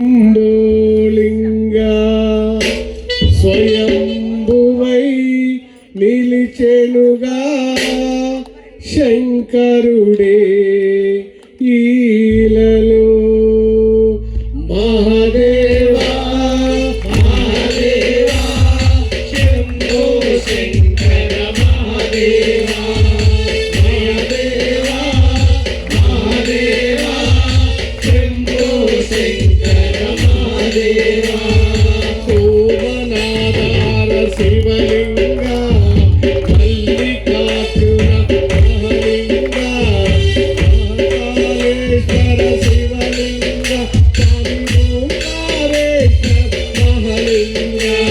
శంభోలింగా స్వయంభువై నిలిచెనుగా శంకరుడే ఈలలో మహాదేవా మహాదేవా శంభో శంకర మహాదేవా. சிவலிங்கா கல்வி காற்றுல மகலிங்கா மகாலேஸ்வர சிவலிங்கா மகலிங்கா